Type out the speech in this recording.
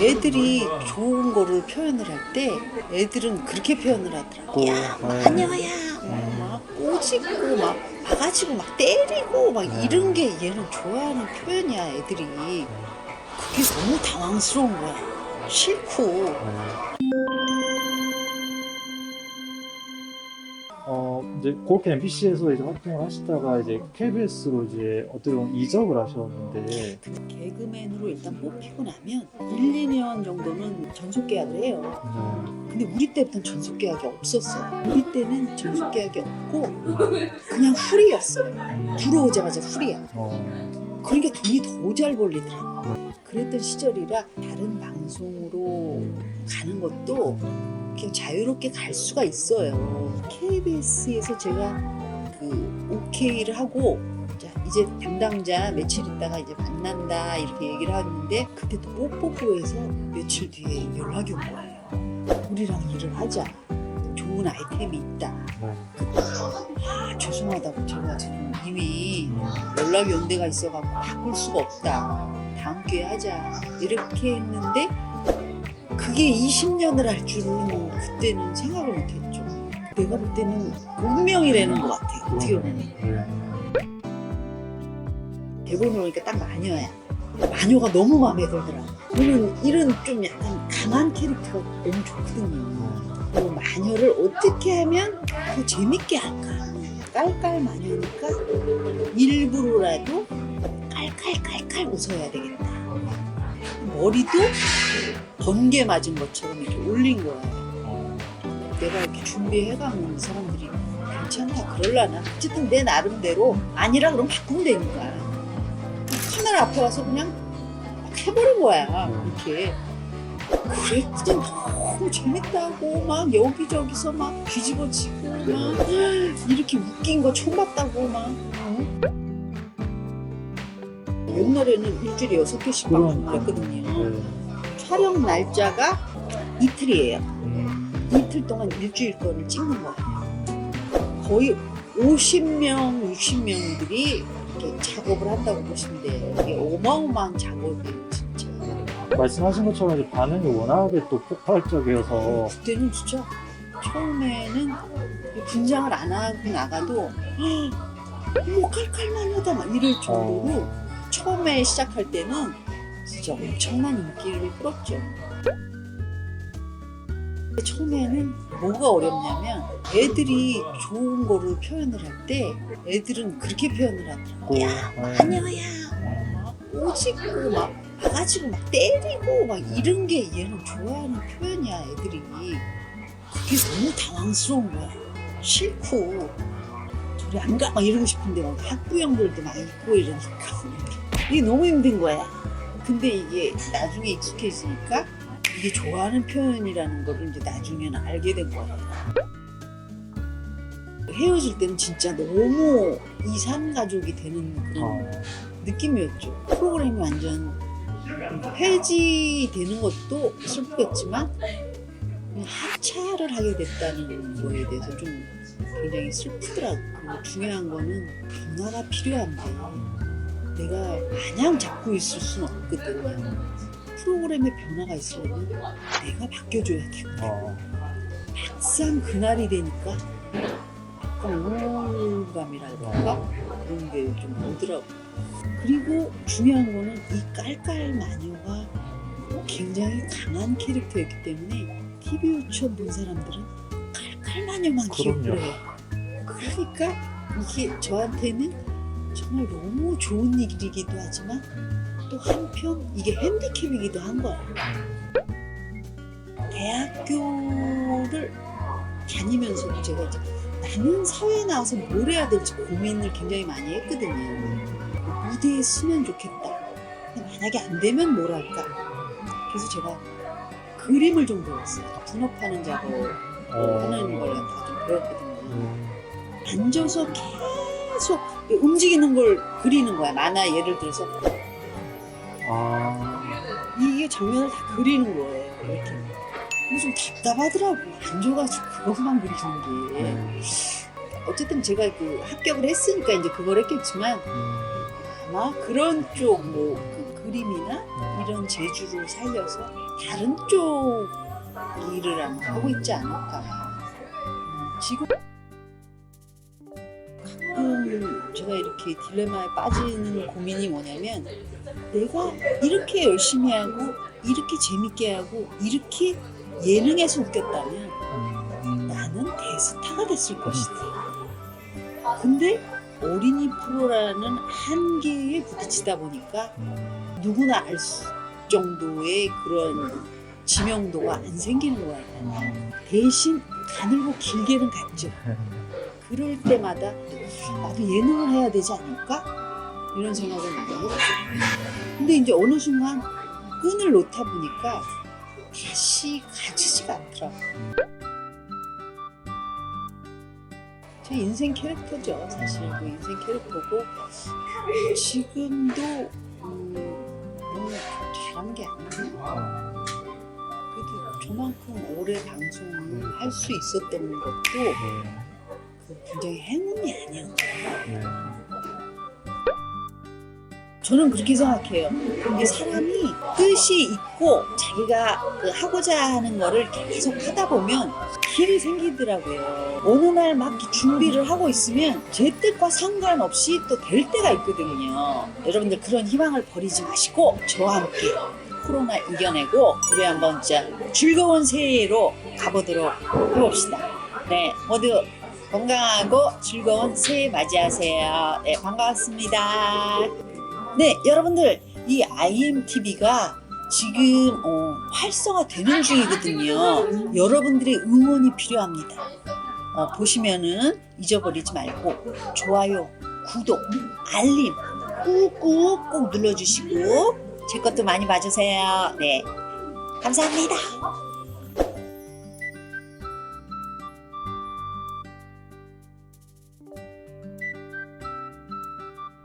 애들이 좋은 거를 표현을 할 때 애들은 그렇게 표현을 하더라고. 야, 막 네. 하녀야. 뭐막 꼬집고 막 봐가지고 막 때리고 막 네. 이런 게 얘는 좋아하는 표현이야 애들이. 그게 너무 당황스러운 거야. 싫고. 이제 그렇게 MBC에서 이제 활동을 하시다가 이제 KBS로 이제 어떻게 보면 이적을 하셨는데 개그맨으로 일단 뽑히고 나면 1, 2년 정도는 전속 계약을 해요. 근데 우리 때부터는 전속 계약이 없었어요. 우리 때는 전속 계약이 없고 그냥 풀이였어요. 들어오자마자 풀이야. 어, 그러니까 돈이 더 잘 벌리더라고. 그랬던 시절이라 다른 방송으로 가는 것도 그냥 자유롭게 갈 수가 있어요. KBS에서 제가 그 오케이를 하고 자, 이제 담당자 며칠 있다가 이제 만난다 이렇게 얘기를 하는데 그때 또 뽀뽀뽀에서 며칠 뒤에 연락이 온 거예요. 우리랑 일을 하자. 좋은 아이템이 있다. 네. 아 죄송하다고 제가 지금 이미 연락이 온 데가 있어갖고 바꿀 수가 없다. 다음 기회에 하자. 이렇게 했는데 그게 20년을 할 줄은 그때는 생각을 못했죠. 내가 볼 때는 운명이라는 것 같아요. 어떻게 보면. 네. 대본을 보니까 딱 마녀야. 마녀가 너무 마음에 들더라고. 저는 이런 좀 약간 강한 캐릭터가 너무 좋거든요. 그 마녀를 어떻게 하면 더 재밌게 할까? 깔깔 마녀니까 일부러라도 깔깔깔깔 웃어야 되겠다. 머리도 번개 맞은 것처럼 이렇게 올린 거예요. 어, 내가 이렇게 준비해가면 사람들이 괜찮다 그럴라나 어쨌든 내 나름대로 아니라 그럼 바꾸면 되니까 카메라 앞에 와서 그냥 막 해버린 거야 이렇게 그랬더니 너무 재밌다고 막 여기저기서 막 뒤집어지고 막 이렇게 웃긴 거 처음 봤다고 막 어? 옛날에는 일주일에 여섯 개씩 방송을 그러니까. 했거든요 네. 촬영 날짜가 이틀이에요 음, 이틀 동안 일주일 거를 찍는 거예요. 거의 50명, 60명들이 이렇게 작업을 한다고 보시면 돼요. 이게 어마어마한 작업이에요. 말씀하신 것처럼 이제 반응이 워낙에 또 폭발적이어서 그때는 진짜 처음에는 분장을 안 하고 나가도 뭐 깔깔마녀다 막 이럴 정도로 처음에 시작할 때는 진짜 엄청난 인기를 끌었죠. 처음에는 뭐가 어렵냐면 애들이 좋은 거를 표현을 할 때 애들은 그렇게 표현을 하더라고. 또 야, 어, 마녀야. 막 꼬집고 막 봐가지고 막 때리고 막 이런 게 얘는 좋아하는 표현이야 애들이. 그게 너무 당황스러운 거야. 싫고. 저리 안 가. 막 이러고 싶은데 막 학부형들도 막 있고 이러니까. 이게 너무 힘든 거야. 근데 이게 나중에 익숙해지니까 이게 좋아하는 표현이라는 거를 이제 나중에는 알게 된 거야. 헤어질 때는 진짜 너무 이산 가족이 되는 그런 어, 느낌이었죠. 프로그램이 완전 폐지되는 것도 슬프겠지만 하차를 하게 됐다는 거에 대해서 좀 굉장히 슬프더라고요. 중요한 거는 변화가 필요한데 내가 마냥 잡고 있을 수는 없거든요. 프로그램에 변화가 있으려면 내가 바뀌어줘야 되고 어, 막상 그날이 되니까 약간 우울감이랄까 그런 게 좀 오더라고. 그리고 중요한 거는 이 깔깔 마녀가 굉장히 강한 캐릭터였기 때문에 TV 유치원 본 사람들은 깔깔 마녀만 기억을. 해요. 그러니까 이게 저한테는 정말 너무 좋은 일이기도 하지만 또 한편 이게 핸디캡이기도 한 거예요. 대학교를 다니면서도 제가 이제 나는 사회에 나와서 뭘 해야 될지 고민을 굉장히 많이 했거든요. 무대에 서면 좋겠다. 만약에 안 되면 뭘 할까? 그래서 제가 그림을 좀 배웠어요. 분업하는 작업 어, 하는 걸다좀 배웠거든요. 음, 앉아서 계속 움직이는 걸 그리는 거야. 만화 예를 들어서 아, 이게 장면을 다 그리는 거예요. 이렇게. 근데 좀 답답하더라고. 앉아가지고 그것만 그리는 게. 음, 어쨌든 제가 그 합격을 했으니까 이제 그걸 했겠지만 음, 아마 그런 쪽뭐그 그림이나 이런 재주를 살려서 다른 쪽 일을 아마 하고 있지 않을까. 음, 지금 가끔 제가 이렇게 딜레마에 빠지는 고민이 뭐냐면 내가 이렇게 열심히 하고 이렇게 재밌게 하고 이렇게 예능에서 웃겼다면 음, 나는 대스타가 됐을 것이다. 근데 어린이 프로라는 한계에 부딪히다 보니까 음, 누구나 알 수 정도의 그런 지명도가 안 생기는 거야. 음, 대신 가늘고 길게는 갔죠. 그럴 때마다 나도 예능을 해야 되지 않을까? 이런 생각을 많이. 근데 이제 어느 순간 끈을 놓다 보니까 다시 가지지가 않더라고. 제 인생 캐릭터죠, 사실. 그 인생 캐릭터고, 지금도, 음, 너무 잘한 게 아니에요. 그래도 저만큼 오래 방송을 할 수 있었던 것도 네, 그 굉장히 행운이 아니었나. 네. 저는 그렇게 생각해요. 이게 사람이 뜻이 있고 자기가 그 하고자 하는 거를 계속 하다 보면 길이 생기더라고요. 어느 날 막 준비를 하고 있으면 제 뜻과 상관없이 또 될 때가 있거든요. 여러분들 그런 희망을 버리지 마시고 저와 함께 코로나 이겨내고 우리 한번 진짜 즐거운 새해로 가보도록 해봅시다. 네, 모두 건강하고 즐거운 새해 맞이하세요. 네, 반갑습니다. 네, 여러분들 이 IMTV가 지금 어, 활성화되는 중이거든요. 여러분들의 응원이 필요합니다. 어, 보시면은 잊어버리지 말고 좋아요, 구독, 알림 꾹꾹 꼭 눌러주시고 제 것도 많이 봐주세요. 네, 감사합니다.